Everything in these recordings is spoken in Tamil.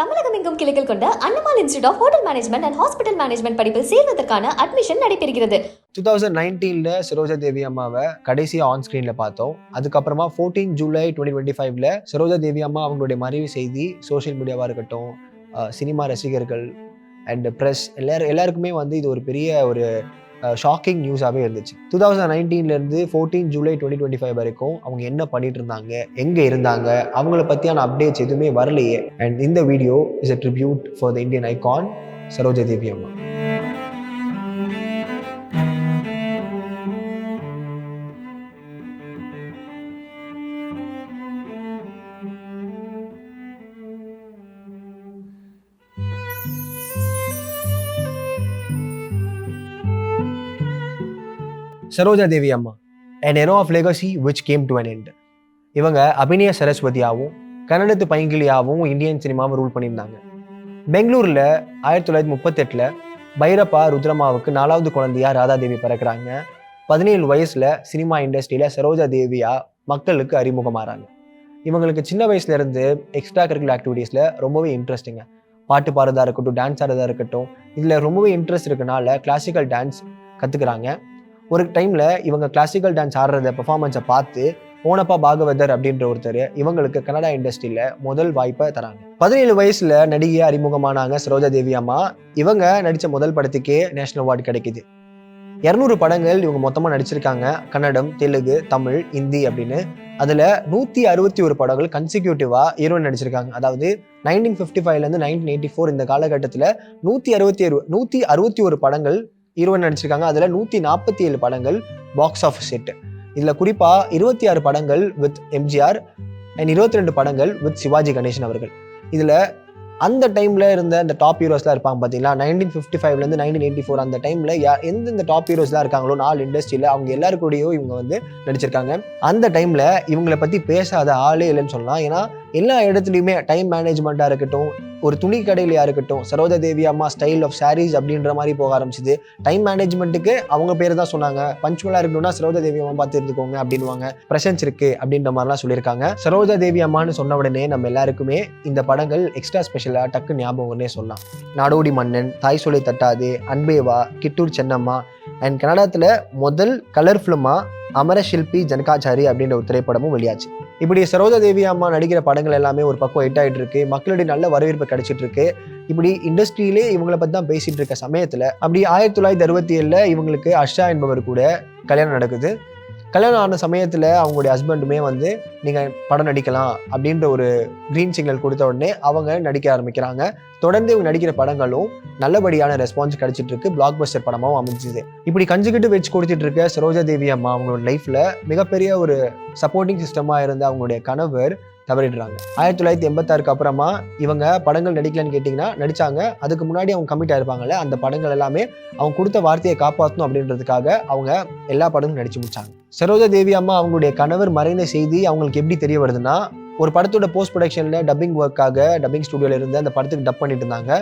தமிழகம் எங்கும் கிளைகள் கொண்ட Annamalai institute of hotel management and hospital management படிப்பில் சேர்வதற்கான அட்மிஷன் நடைபெறுகிறது. டூ தௌசண்ட் நைன்டீனில் சரோஜா தேவி அம்மாவை கடைசி ஆன் ஸ்க்ரீனில் பார்த்தோம். அதுக்கப்புறமா ஃபோர்டீன் ஜூலை டுவெண்ட்டி டுவெண்ட்டி ஃபைவ்ல சரோஜா தேவி அம்மா அவங்களுடைய மறைவு செய்தி சோஷியல் மீடியாவாக இருக்கட்டும் சினிமா ரசிகர்கள் அண்ட் ப்ரெஸ் எல்லாரும் எல்லாருக்குமே வந்து இது ஒரு பெரிய ஒரு ஷாக்கிங் நியூஸாகவே இருந்துச்சு. Two thousand நைன்டீன்லேருந்து fourteen July twenty twenty five வரைக்கும் அவங்க என்ன பண்ணிட்டு இருந்தாங்க எங்கே இருந்தாங்க அவங்கள பற்றியான அப்டேட்ஸ் எதுவுமே வரலையே. அண்ட் இந்த video is a tribute for the Indian icon Saroja Devi அம்மா சரோஜா தேவி அம்மா and era of legacy which came to an end இவங்க அபிநய சரஸ்வதியாகவும் கன்னடத்து பைங்கிலியாகவும் இந்தியன் சினிமாவை ரூல் பண்ணியிருந்தாங்க. பெங்களூரில் ஆயிரத்தி தொள்ளாயிரத்தி முப்பத்தெட்டில் பைரப்பா ருத்ரமாவுக்கு நாலாவது குழந்தையா ராதாதேவி பிறக்கிறாங்க. பதினேழு வயசில் சினிமா இண்டஸ்ட்ரியில் சரோஜா தேவியா மக்களுக்கு அறிமுகமாறாங்க இவங்களுக்கு சின்ன வயசுலேருந்து எக்ஸ்ட்ரா கரிக்குலர் ஆக்டிவிட்டீஸில் ரொம்பவே இன்ட்ரெஸ்ட்டுங்க பாட்டு பாடுறதா இருக்கட்டும் டான்ஸ் ஆடுறதா இருக்கட்டும் இதில் ரொம்பவே இன்ட்ரெஸ்ட் இருக்கனால கிளாசிக்கல் டான்ஸ் கற்றுக்குறாங்க ஒரு டைம்ல இவங்க கிளாசிக்கல் டான்ஸ் ஆடுறத பெர்ஃபார்மன்ஸை பார்த்து ஓனப்பா பாகவதர் அப்படின்ற ஒருத்தர் இவங்களுக்கு கன்னடா இண்டஸ்ட்ரியில முதல் வாய்ப்பை தராங்க. பதினேழு வயசுல நடிகையா அறிமுகமானாங்க சரோஜா தேவி அம்மா. இவங்க நடிச்ச முதல் படத்துக்கே நேஷனல் அவார்டு கிடைக்குது. இரநூறு படங்கள் இவங்க மொத்தமா நடிச்சிருக்காங்க. கன்னடம் தெலுங்கு தமிழ் ஹிந்தி அப்படின்னு. அதுல நூத்தி அறுபத்தி ஒரு படங்கள் கன்சிக்யூட்டிவாக ஹீரோயின் நடிச்சிருக்காங்க. அதாவது நைன்டீன் ஃபிஃப்டி ஃபைவ்ல இருந்து நைன்டீன் எயிட்டி ஃபோர் இந்த காலகட்டத்தில் நூத்தி அறுபத்தி அறுபது நூத்தி அறுபத்தி ஒரு படங்கள் ஹீரோயின் நடிச்சிருக்காங்க? அதில் நூற்றி நாற்பத்தி ஏழு படங்கள் பாக்ஸ் ஆஃபீஸ் ஹிட் இதில் குறிப்பாக இருபத்தி ஆறு படங்கள் வித் எம்ஜிஆர் அண்ட் இருபத்தி ரெண்டு படங்கள் வித் சிவாஜி கணேசன் அவர்கள். இதில் அந்த டைமில் இருந்த அந்த டாப் ஹீரோஸ்லாம் இருப்பாங்க பார்த்தீங்களா நைன்டீன் ஃபிஃப்டி ஃபைவ்லேருந்து நைன்டீன் எயிட்டி ஃபோர் அந்த டைம்ல எந்தெந்த டாப் ஹீரோஸ்லாம் இருக்காங்களோ நாலு இண்டஸ்ட்ரியில் அவங்க எல்லாருக்கூடயும் இவங்க வந்து நடிச்சிருக்காங்க. அந்த டைமில் இவங்களை பற்றி பேசாத ஆளே இல்லைன்னு சொல்லலாம். ஏன்னா எல்லா இடத்துலையுமே டைம் மேனேஜ்மெண்ட்டாக இருக்கட்டும் ஒரு துணி கடையிலையா இருக்கட்டும் சரோஜா தேவி அம்மா ஸ்டைல் ஆஃப் சாரீஸ் அப்படின்ற மாதிரி போக ஆரம்பிச்சுது. டைம் மேனேஜ்மெண்ட்டுக்கு அவங்க பேர் தான் சொன்னாங்க. பஞ்சுவலாக இருக்கணும்னா சரோஜா தேவி அம்மா பார்த்து இருந்துக்கோங்க அப்படின்வாங்க பிரசன்ஸ் இருக்கு அப்படின்ற மாதிரிலாம் சொல்லியிருக்காங்க. சரோஜா தேவி அம்மான்னு சொன்ன உடனே நம்ம எல்லாருக்குமே இந்த படங்கள் எக்ஸ்ட்ரா ஸ்பெஷலாக டக்கு ஞாபகம்னே சொல்லலாம். நாடோடி மன்னன் தாய் சொல்லை தட்டாது அன்பேவா கிட்டூர் சென்னம்மா அண்ட் கன்னடத்தில் முதல் கலர் ஃபிலிமாக ஜனகாச்சாரி அப்படின்ற ஒரு திரைப்படமும் வெளியாச்சு. இப்படி சரோஜா தேவி அம்மா நடிக்கிற படங்கள் எல்லாமே ஒரு பக்கம் ஹிட் ஆகிட்டு இருக்கு. மக்களுடைய நல்ல வரவேற்பு கிடைச்சிட்டு இருக்கு. இப்படி இண்டஸ்ட்ரியிலே இவங்களை பற்றி தான் பேசிட்டு இருக்க சமயத்தில் அப்படி ஆயிரத்தி தொள்ளாயிரத்தி அறுபத்தி ஏழில் இவங்களுக்கு அர்ஷா என்பவர் கூட கல்யாணம் நடக்குது. கல்யாணம் ஆன சமயத்தில் அவங்களுடைய ஹஸ்பண்டுமே வந்து நீங்கள் படம் நடிக்கலாம் அப்படின்ற ஒரு க்ரீன் சிக்னல் கொடுத்த உடனே அவங்க நடிக்க ஆரம்பிக்கிறாங்க. தொடர்ந்து இவங்க நடிக்கிற படங்களும் நல்லபடியான ரெஸ்பான்ஸ் கிடைச்சிட்டு இருக்கு பிளாக் பஸ்டர் படமாகவும் அமைஞ்சுது. இப்படி கஞ்சுக்கிட்டு வச்சு கொடுத்துட்டு இருக்க சரோஜா தேவி அம்மா அவங்களோட லைஃப்பில் மிகப்பெரிய ஒரு சப்போர்ட்டிங் சிஸ்டமாக இருந்த அவங்களுடைய கணவர் தவறிடுறாங்க. ஆயிரத்தி தொள்ளாயிரத்தி எண்பத்தாறுக்கு அப்புறமா இவங்க படங்கள் நடிக்கலன்னு கேட்டிங்கன்னா நடித்தாங்க அதுக்கு முன்னாடி அவங்க கமிட் ஆயிருப்பாங்கல்ல அந்த படங்கள் எல்லாமே அவங்க கொடுத்த வார்த்தையை காப்பாற்றணும் அப்படின்றதுக்காக அவங்க எல்லா படமும் நடிச்சு முடிச்சாங்க. சரோஜா தேவி அம்மா அவங்களுடைய கணவர் மறைந்த செய்தி அவங்களுக்கு எப்படி தெரிய வருதுன்னா ஒரு படத்தோட போஸ்ட் ப்ரொடக்ஷனில் டப்பிங் ஒர்க்காக டப்பிங் ஸ்டுடியோவில் இருந்து அந்த படத்துக்கு டப் பண்ணிட்டு இருந்தாங்க.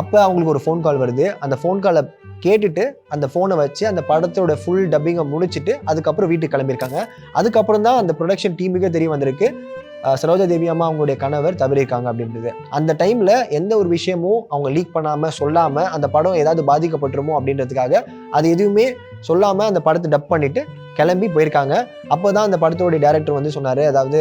அப்போ அவங்களுக்கு ஒரு ஃபோன் கால் வருது. அந்த ஃபோன் காலை கேட்டுட்டு அந்த ஃபோனை வச்சு அந்த படத்தோட ஃபுல் டப்பிங்கை முடிச்சுட்டு அதுக்கப்புறம் வீட்டுக்கு கிளம்பியிருக்காங்க. அதுக்கப்புறம் தான் அந்த ப்ரொடக்ஷன் டீமுக்கே தெரிய வந்திருக்கு. சரோஜா தேவி அம்மா அவங்களுடைய கணவர் தவறியிருக்காங்க அப்படின்றது. அந்த டைம்ல எந்த ஒரு விஷயமும் அவங்க லீக் பண்ணாம சொல்லாம அந்த படம் ஏதாவது பாதிக்கப்பட்டுருமோ அப்படின்றதுக்காக அது எதுவுமே சொல்லாம அந்த படத்தை டப் பண்ணிட்டு கிளம்பி போயிருக்காங்க. அப்போ தான் அந்த படத்தோடைய டேரக்டர் வந்து சொன்னார் அதாவது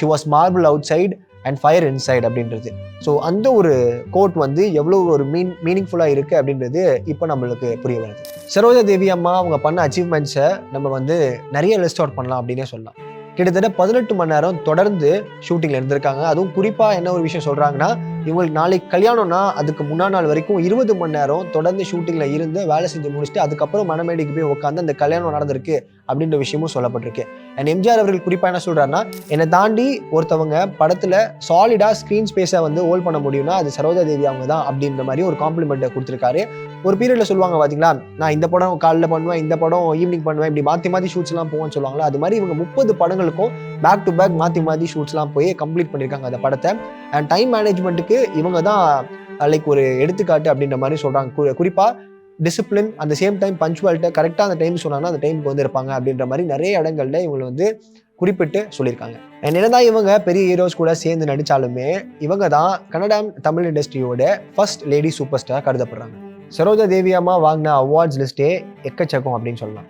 she was marble outside and fire inside அப்படின்றது. ஸோ அந்த ஒரு கோட் வந்து எவ்வளோ ஒரு மீன் மீனிங்ஃபுல்லாக இருக்குது அப்படின்றது இப்போ நம்மளுக்கு புரிய வருது. சரோஜா தேவி அம்மா அவங்க பண்ண அச்சீவ்மெண்ட்ஸை நம்ம வந்து நிறைய லிஸ்ட் அவுட் பண்ணலாம் அப்படின்னே சொல்லலாம். கிட்டத்தட்ட பதினெட்டு மணி நேரம் தொடர்ந்து ஷூட்டிங்ல இருந்திருக்காங்க. அதுவும் குறிப்பா என்ன ஒரு விஷயம் சொல்றாங்கன்னா இவங்களுக்கு நாளைக்கு கல்யாணம்னா அதுக்கு முன்னா நாள் வரைக்கும் இருபது மணி நேரம் தொடர்ந்து ஷூட்டிங்ல இருந்து வேலை செஞ்சு முடிச்சுட்டு அதுக்கப்புறம் மனமேடைக்கு போய் உட்காந்து அந்த கல்யாணம் நடந்திருக்கு அப்படின்ற விஷயமும் சொல்லப்பட்டிருக்கு. அண்ட் எம்ஜிஆர் அவர்கள் குறிப்பா என்ன சொல்றாருன்னா என்னை தாண்டி ஒருத்தவங்க படத்துல சாலிடா ஸ்கிரீன் ஸ்பேஸை வந்து ஹோல்ட் பண்ண முடியும்னா அது சரோஜா தேவி அவங்க தான் அப்படின்ற மாதிரி ஒரு காம்ப்ளிமெண்ட்டை கொடுத்துருக்காரு. ஒரு பீரியடில் சொல்லுவாங்க பார்த்தீங்களா நான் இந்த படம் காலைல பண்ணுவேன் இந்த படம் ஈவினிங் பண்ணுவேன் இப்படி மாற்றி மாற்றி ஷூட்ஸ்லாம் போவோம்னு சொல்லுவாங்களா அது மாதிரி இவங்க முப்பது படங்களுக்கும் பேக் டு பேக் மாற்றி மாற்றி ஷூட்ஸ்லாம் போய் கம்ப்ளீட் பண்ணியிருக்காங்க அந்த படத்தை. அண்ட் டைம் மேனேஜ்மெண்ட்டுக்கு இவங்க தான் லைக் ஒரு எடுத்துக்காட்டு அப்படின்ற மாதிரி சொல்கிறாங்க கு- டிசிப்ளின் அந்த சேம் டைம் பஞ்சுவாலிட்ட கரெக்டாக அந்த டைம் சொன்னாங்கன்னா அந்த டைமுக்கு வந்து இருப்பாங்க அப்படின்ற மாதிரி நிறைய இடங்கள்ல இவங்களை வந்து குறிப்பிட்டு சொல்லியிருக்காங்க. என்னதான் இவங்க பெரிய ஹீரோஸ் கூட சேர்ந்து நடித்தாலுமே இவங்க தான் கன்னடம் தமிழ் இண்டஸ்ட்ரியோட ஃபர்ஸ்ட் லேடி சூப்பர் ஸ்டார் கருதப்படுறாங்க. சரோஜா தேவி அம்மா வாங்கின அவார்ட்ஸ் லிஸ்ட்டே எக்கச்சக்கம் அப்படின்னு சொல்லலாம்.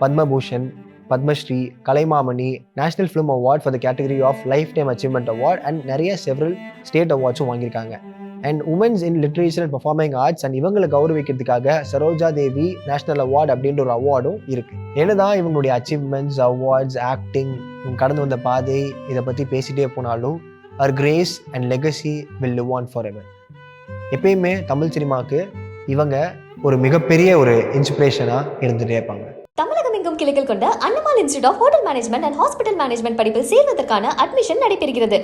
Padma Bhushan Padma Shri Kalaimamani national film award for the category of lifetime achievement award and நிறைய செவரல் ஸ்டேட் அவார்ட்ஸும் வாங்கியிருக்காங்க. And women's in literature and performing arts and இவங்களை கௌரவிக்கிறதுக்காக சரோஜா தேவி நேஷனல் அவார்டு அப்படின்ற ஒரு அவார்டும் இருக்கு. என்னதான் இவங்களுடைய அச்சீவ்மெண்ட்ஸ் அவார்ட்ஸ் ஆக்டிங் இவங்க கடந்து வந்த பாதை இதை பற்றி பேசிகிட்டே போனாலும் அவர் grace and legacy will live on forever எப்பயுமே தமிழ் சினிமாவுக்கு இவங்க ஒரு மிகப்பெரிய ஒரு இன்ஸ்பிரேஷனாக இருந்துகிட்டே இருப்பாங்க. தமிழகம் எங்கும் கிளைகள் கொண்ட Annamal institute of hotel management and hospital management படிப்பில் சேர்வதற்கான அட்மிஷன் நடைபெறுகிறது.